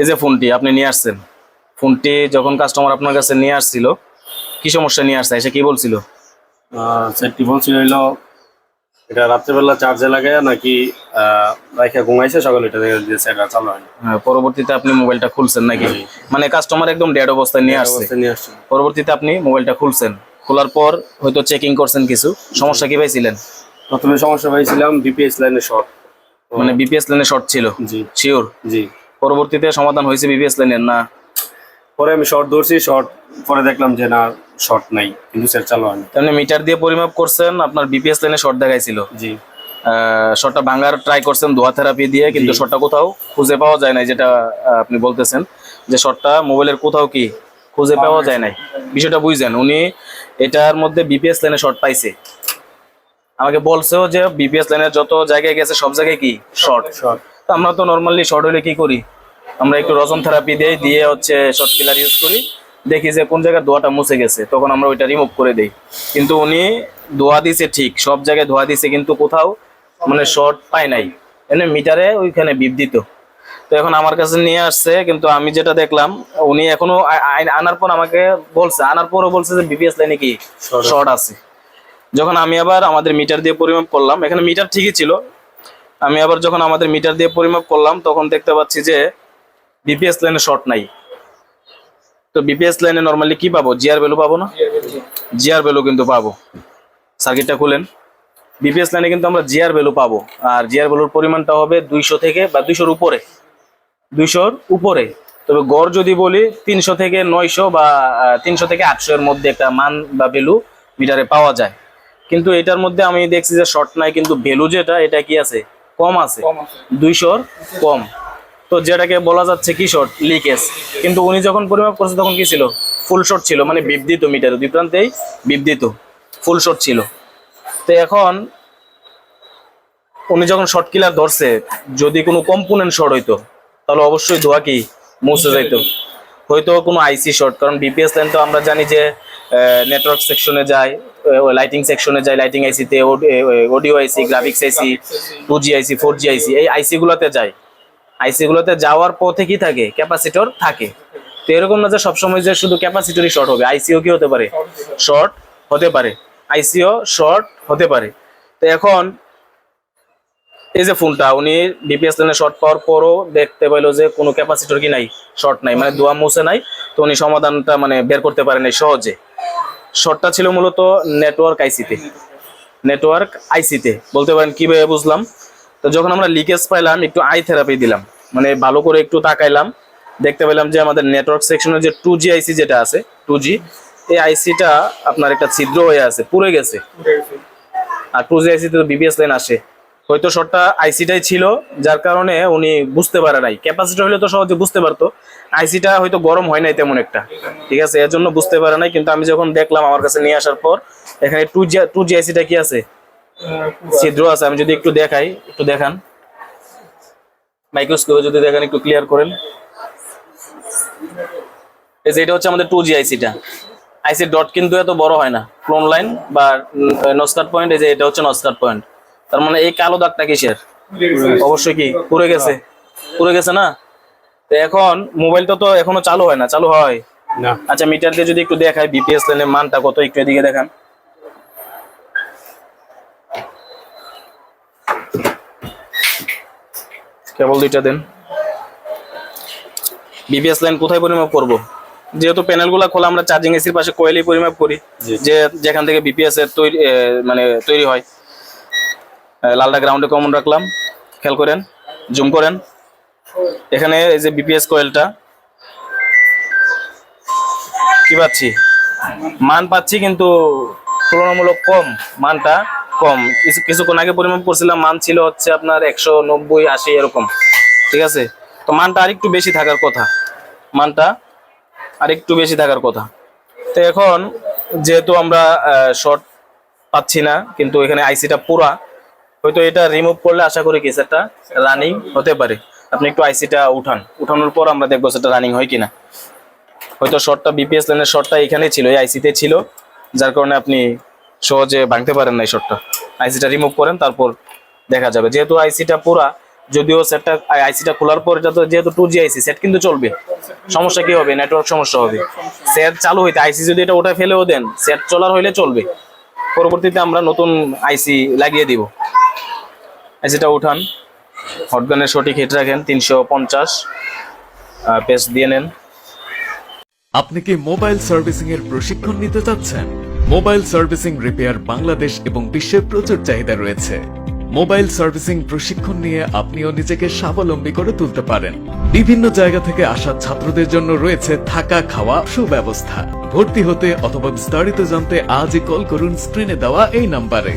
এই যে ফোনটি আপনি নিয়ে আসছেন ফোনটি যখন কাস্টমার আপনার কাছে নিয়ে আসছিল কি সমস্যা নিয়ে আসছে? এসে কি বলছিল? সেটটি বলছিল হইল এটা রাত্রেবেলা চার্জে লাগে নাকি রাইখা ঘুমাইছে সকালে এটা দেখে দিয়েছে এটা চালু হয়নি। হ্যাঁ, পরবর্তীতে আপনি মোবাইলটা খুলছেন নাকি? মানে কাস্টমার একদম ডেড অবস্থায় নিয়ে আসছে। পরবর্তীতে আপনি মোবাইলটা খুলছেন। খোলার পর হয়তো চেকিং করছেন কিছু। সমস্যা কি পাইছিলেন? প্রথমে সমস্যা পাইছিলাম বিপিএস লাইনে শর্ট মানে বিপিএস লাইনে শর্ট ছিল। জি। শিওর জি। পরবর্তীতে সমাধান হয়েছে বিপিএস লাইনের না? পরে আমি শর্ট ধরছি শর্ট পরে দেখলাম যে না শর্ট নাই কিন্তু সেট চালু হয়নি। তেমনি মিটার দিয়ে পরিমাপ করছেন আপনার বিপিএস লাইনে শর্ট দেখাইছিল। জি। শর্টটা ভাঙার ট্রাই করছেন দোয়া থেরাপি দিয়ে কিন্তু। শর্টটা কোথাও খুঁজে পাওয়া যায় না যেটা আপনি বলতেছেন। যে শর্টটা মোবাইলের কোথাও কি খুঁজে পাওয়া যায় নাই। বিষয়টা বুঝছেন উনি এটার মধ্যে বিপিএস লাইনে শর্ট পাইছে। আমাকে বলছেও যে বিপিএস লাইনের যত জায়গায় গেছে সব জায়গায় কি? শর্ট শর্ট তো আমরা তো নর্মালি শর্ট হলে কি করি? আমরা একটু রজন থেরাপি দিয়ে দিয়ে হচ্ছে শর্ট কিলার ইউজ করি। দেখি যে কোন জায়গায় দোয়াটা মুছে গেছে তখন আমরা ওইটা রিমুভ করে দেই। কিন্তু উনি ধোয়া দিছে ঠিক সব জায়গায় ধোয়া দিছে কিন্তু কোথাও মানে শর্ট পায় নাই। এনে মিটারে ওইখানে বিপ দিত। তো এখন আমার কাছে নিয়ে আসছে কিন্তু আমি যেটা দেখলাম উনি এখনও আনার পর আমাকে বলছে আনার পরও বলছে যে বিপিএস লাইনে কি শর্ট আছে। যখন আমি আবার আমাদের মিটার দিয়ে পরিমাপ করলাম এখানে মিটার ঠিকই ছিল আমি আবার যখন আমাদের মিটার দিয়ে পরিমাপ করলাম, তখন দেখতে পাচ্ছি যে বিপিএস লাইনে শর্ট নাই। তো বিপিএস লাইনে নরমালি কি পাবো? জিআর ভ্যালু পাবো না? জিআর ভ্যালু কিন্তু পাবো। সার্কিটটা খুলেন। বিপিএস লাইনে কিন্তু আমরা জিআর ভ্যালু পাবো। আর জিআর ভ্যালুর পরিমাণটা হবে দুইশো থেকে বা দুইশোর উপরে। দুইশোর উপরে। তবে গড় যদি বলি, তিনশো থেকে নয়শো বা তিনশো থেকে আটশো এর মধ্যে একটা মান বা ভ্যালু মিটারে পাওয়া যায়। কিন্তু এটার মধ্যে আমি দেখছি যে শর্ট নাই, কিন্তু ভ্যালু যেটা, এটা কি আছে? কম আছে। দুইশোর কম। তো যেটাকে বলা যাচ্ছে কি শর্ট লিকেজ কিন্তু উনি যখন পরিমাপ করছে তখন কি ছিল? ফুল শর্ট ছিল মানে বিবদিত মিটার দুই প্রান্তেই বিবদিত ফুল শর্ট ছিল। তো এখন উনি যখন শর্ট কিলার ধরছে যদি কোনো কম্পোনেন্ট শর্ট হইতো তাহলে অবশ্যই ধোয়া কি? মুছে যাইতো। হয়তো কোনো আইসি শর্ট কারণ বিপিএস লাইন তো আমরা জানি যে নেটওয়ার্ক সেকশনে যায় লাইটিং সেকশনে যায় lighting আইসিতে audio IC graphics IC two G IC four G IC এই আইসি গুলোতে যায় আইসি গুলোতে যাওয়ার পথে কি থাকে? ক্যাপাসিটর থাকে। তো এরকম না যে সবসময় যে শুধু ক্যাপাসিটরই শর্ট হবে। আইসিও কি হতে পারে? শর্ট হতে পারে। আইসিও শর্ট হতে পারে। তো এখন এই যে ফোনটা উনি ডিপিএস লাইনে শর্ট পাওয়ার পরও দেখতে পাইলো যে কোনো ক্যাপাসিটর কি নাই শর্ট নাই মানে দোয়া মুছে নাই। তো উনি সমাধানটা মানে বের করতে পারে নাই সহজে। শর্টটা ছিল মূলত নেটওয়ার্ক আইসিতে নেটওয়ার্ক আইসিতে বলতে পারেন কীভাবে বুঝলাম? তো যখন আমরা লিকেজ পাইলাম একটু আই থেরাপি দিলাম। মানে ভালো করে একটু তাকাইলাম। দেখতে পেলাম যে আমাদের নেটওয়ার্ক সেকশনের যে টু জি আইসি যেটা আছে টু জি এই আইসিটা আপনার একটা ছিদ্র হয়ে আছে পুড়ে গেছে। আর টু জি আইসিতে তো বিবিএস লাইন আসে। হয়তো শর্টটা আইসিটাই ছিল, যার কারণে উনি বুঝতে পারে নাই। ক্যাপাসিটি হলে তো সহজে বুঝতে পারতো। আইসিটা হয়তো গরম হয় নাই তেমন একটা। ঠিক আছে, এর জন্য বুঝতে পারে নাই, কিন্তু আমি যখন দেখলাম আমার কাছে নিয়ে আসার পর, এখানে টু জি টু জি আইসিটা কি আছে? ছিদ্র আছে, আমি যদি একটু দেখাই, একটু দেখান। মাইক্রোস্কোপে যদি দেখেন, একটু ক্লিয়ার করেন। এই যে এটা হচ্ছে আমাদের টু জি আইসিটা। আইসি ডট কিন্তু এত বড় হয় না। ক্লোন লাইন বা নস্কাট পয়েন্ট এই যে এটা হচ্ছে নস্কাট পয়েন্ট তার মানে এই কালো দাগটা কিসের? অবশ্যই কি? পুড়ে গেছে। পুড়ে গেছে না? তো এখন মোবাইলটা তো এখনও চালু হয় না চালু হয়। না। আচ্ছা মিটার দিয়ে যদি একটু দেখায় বিপিএস লাইনের মানটা কত? একটু এদিকে দেখান। কেবল দুইটা দেন। বিপিএস লাইন কোথায় পরিমাপ করব? যেহেতু প্যানেলগুলো খোলা আমরা চার্জিং এসির পাশে কোয়েলই পরিমাপ করি। যে যেখান থেকে বিপিএস এর তৈরি মানে তৈরি হয়। লালটা গ্রাউন্ডে কমন রাখলাম। খেয়াল করেন জুম করেন। এখানে এই যে বিপিএস কোয়েলটা কি পাচ্ছি? মান পাচ্ছি কিন্তু তুলনামূলক কম, মানটা কম। কিছু কিছুক্ষণ আগে পরিমাপ করছিলাম, মান ছিল হচ্ছে আপনার একশো নব্বই, আশি, এরকম। ঠিক আছে? তো মানটা আরেকটু বেশি থাকার কথা। মানটা আরেকটু বেশি থাকার কথা। তো এখন যেহেতু আমরা শর্ট পাচ্ছি না, কিন্তু এখানে আইসিটা পুরা হয়তো এটা রিমুভ করলে আশা করি কি সেটা রানিং হতে পারে। আপনি একটু আইসিটা উঠান। উঠানোর পর আমরা দেখব সেটা রানিং হয় কিনা। হয়তো শর্টটা বিপিএস লাইনের শর্টটা এখানেই ছিল, এই আইসিতে ছিল। যার কারণে আপনি সহজে ভাঙতে পারেন না এই শর্টটা আইসিটা রিমুভ করেন, তারপর দেখা যাবে। যেহেতু আইসিটা পুরা, যদিও সেটটা আইসিটা খোলার পর যত যেহেতু টু জি আইসি সেট কিন্তু চলবে। সমস্যা কি হবে? নেটওয়ার্ক সমস্যা হবে। সেট চালু হইতে আইসি যদি এটা ওটা ফেলেও দেন সেট চলার হইলে চলবে। পরবর্তীতে আমরা নতুন আইসি লাগিয়ে দিব। আইসিটা উঠান হটগানের সঠিক হিট রাখেন, তিনশো পঞ্চাশ পেস্ট দিয়ে নেন। আপনি কি মোবাইল সার্ভিসিং এর প্রশিক্ষণ নিতে চাচ্ছেন? মোবাইল সার্ভিসিং রিপেয়ার বাংলাদেশ এবং বিশ্বে প্রচুর চাহিদা রয়েছে। মোবাইল সার্ভিসিং প্রশিক্ষণ নিয়ে আপনিও নিজেকে স্বাবলম্বী করে তুলতে পারেন। বিভিন্ন জায়গা থেকে আসা ছাত্রদের জন্য রয়েছে থাকা খাওয়া সুব্যবস্থা। ভর্তি হতে অথবা বিস্তারিত জানতে আজই কল করুন স্ক্রিনে দেওয়া এই নাম্বারে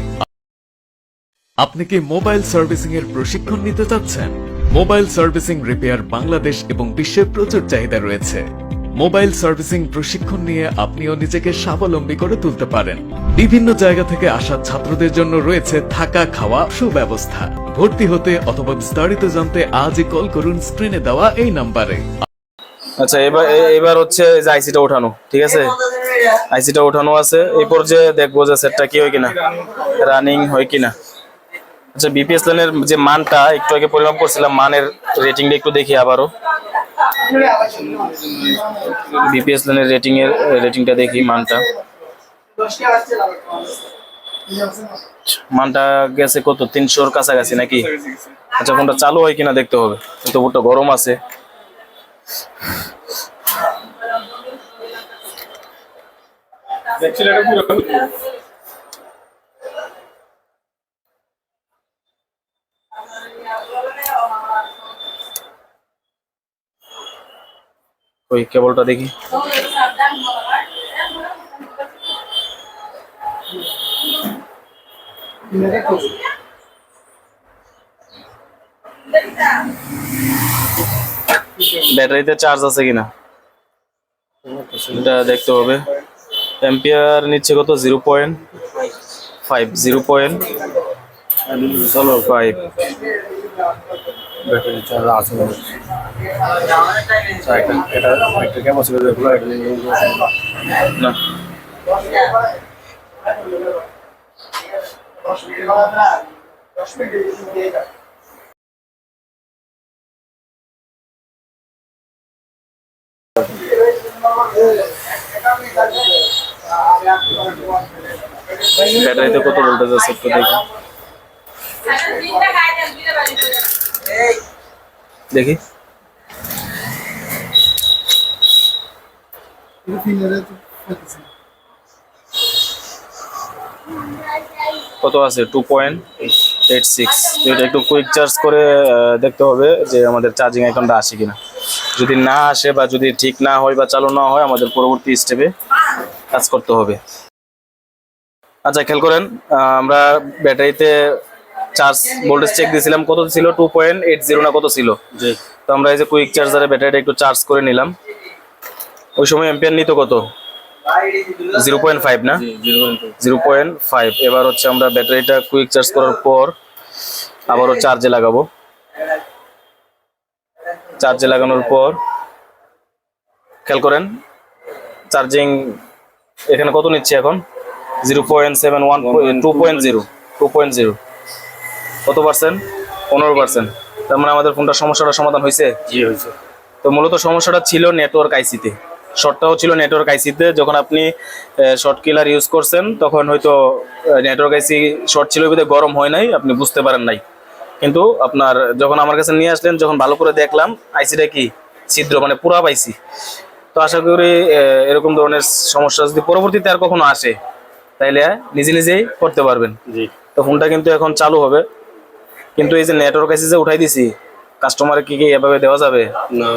আপনি কি মোবাইল সার্ভিসিং এর প্রশিক্ষণ নিতে চাচ্ছেন? মোবাইল সার্ভিসিং রিপেয়ার বাংলাদেশ এবং বিশ্বে প্রচুর চাহিদা রয়েছে। মোবাইল সার্ভিসিং প্রশিক্ষণ নিয়ে আপনিও নিজেকে স্বাবলম্বী করে তুলতে পারেন। বিভিন্ন জায়গা থেকে আসা ছাত্রদের জন্য রয়েছে থাকা খাওয়া সুব্যবস্থা। ভর্তি হতে অথবা বিস্তারিত জানতে আজই কল করুন স্ক্রিনে দেওয়া এই নাম্বারে। আচ্ছা এবার এবার হচ্ছে যে আইসিটা ওঠানো, ঠিক আছে? আইসিটা ওঠানো আছে এই পর্যায়ে দেখব যে সেটটা কি হয় কিনা, রানিং হয় কিনা। আচ্ছা বিপিএস লাইনের যে মানটা একটু আগে পরিমাপ করছিলাম, মানের রেটিংটা একটু দেখি আবারও। বিপিএস লাইনের রেটিং এর রেটিংটা দেখি মানটা। মানটা গেছে কত? তিনশোর কাছাকাছি নাকি? আচ্ছা ফোনটা চালু হয় কিনা দেখতে হবে। কিন্তু ফোনটা গরম আছে। ওই কেবলটা দেখি। ব্যাটারিতে চার্জ আছে কিনা? এটা দেখতে হবে এম্পিয়ার নিচ্ছে কত? Zero point five zero point five battery charge আছে এটা একটা ক্যাপাসিটি দেখল এটা ব্যাটারিতে কত ভোল্টেজ আছে একটু দেখি। দেখি। কত আছে? টু পয়েন্ট এইট সিক্স এটা একটু কুইক চার্জ করে দেখতে হবে যে আমাদের চার্জিং আইকনটা আসে কিনা। যদি না আসে বা যদি ঠিক না হয় বা চালু না হয়, আমাদের পরবর্তী স্টেপে কাজ করতে হবে। আচ্ছা খেয়াল করেন আমরা ব্যাটারিতে চার্জ ভোল্টেজ চেক দিয়েছিলাম কত ছিল? টু পয়েন্ট এইট জিরো না কত ছিল? জি। তো আমরা এই যে কুইক চার্জারে ব্যাটারিটা একটু চার্জ করে নিলাম। ওই সময় এম্পিয়ার নিত কত? জিরো পয়েন্ট ফাইভ না? জিরো পয়েন্ট ফাইভ এবার হচ্ছে আমরা ব্যাটারিটা কুইক চার্জ করার পর আবারও চার্জে লাগাবো। চার্জে লাগানোর পর খেয়াল করেন চার্জিং এখানে কত নিচ্ছে এখন? Zero point seven one two point zero two point zero কত পার্সেন্ট? পনেরো পার্সেন্ট। তার মানে আমাদের ফোনটার সমস্যাটা সমাধান হয়েছে? জি হয়েছে। তো মূলত সমস্যাটা ছিল নেটওয়ার্ক আইসিতে শর্টটাও ছিল নেটওয়ার্ক আইসিতে যখন আপনি শর্ট কিলার ইউজ করছেন তখন হয়তো নেটওয়ার্ক আইসি শর্ট ছিল বিধে গরম হয় নাই আপনি বুঝতে পারেন নাই। কিন্তু আপনার যখন আমার কাছে নিয়ে আসলেন যখন ভালো করে দেখলাম আইসিটা কি? ছিদ্র মানে পুরা পাইছি। তো আশা করি এরকম ধরনের সমস্যা যদি পরবর্তীতে আর কখনো আসে তাইলে নিজে নিজেই করতে পারবেন। জি। তো ফোনটা কিন্তু এখন চালু হবে। কিন্তু এই যে নেটওয়ার্ক এসে যে উঠাই দিছি কাস্টমারে কি কি এভাবে দেওয়া যাবে? না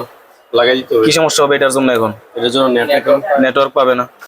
লাগাই দিতে হবে। কি সমস্যা হবে এটার জন্য এখন? এটার জন্য নেটওয়ার্ক পাবে না।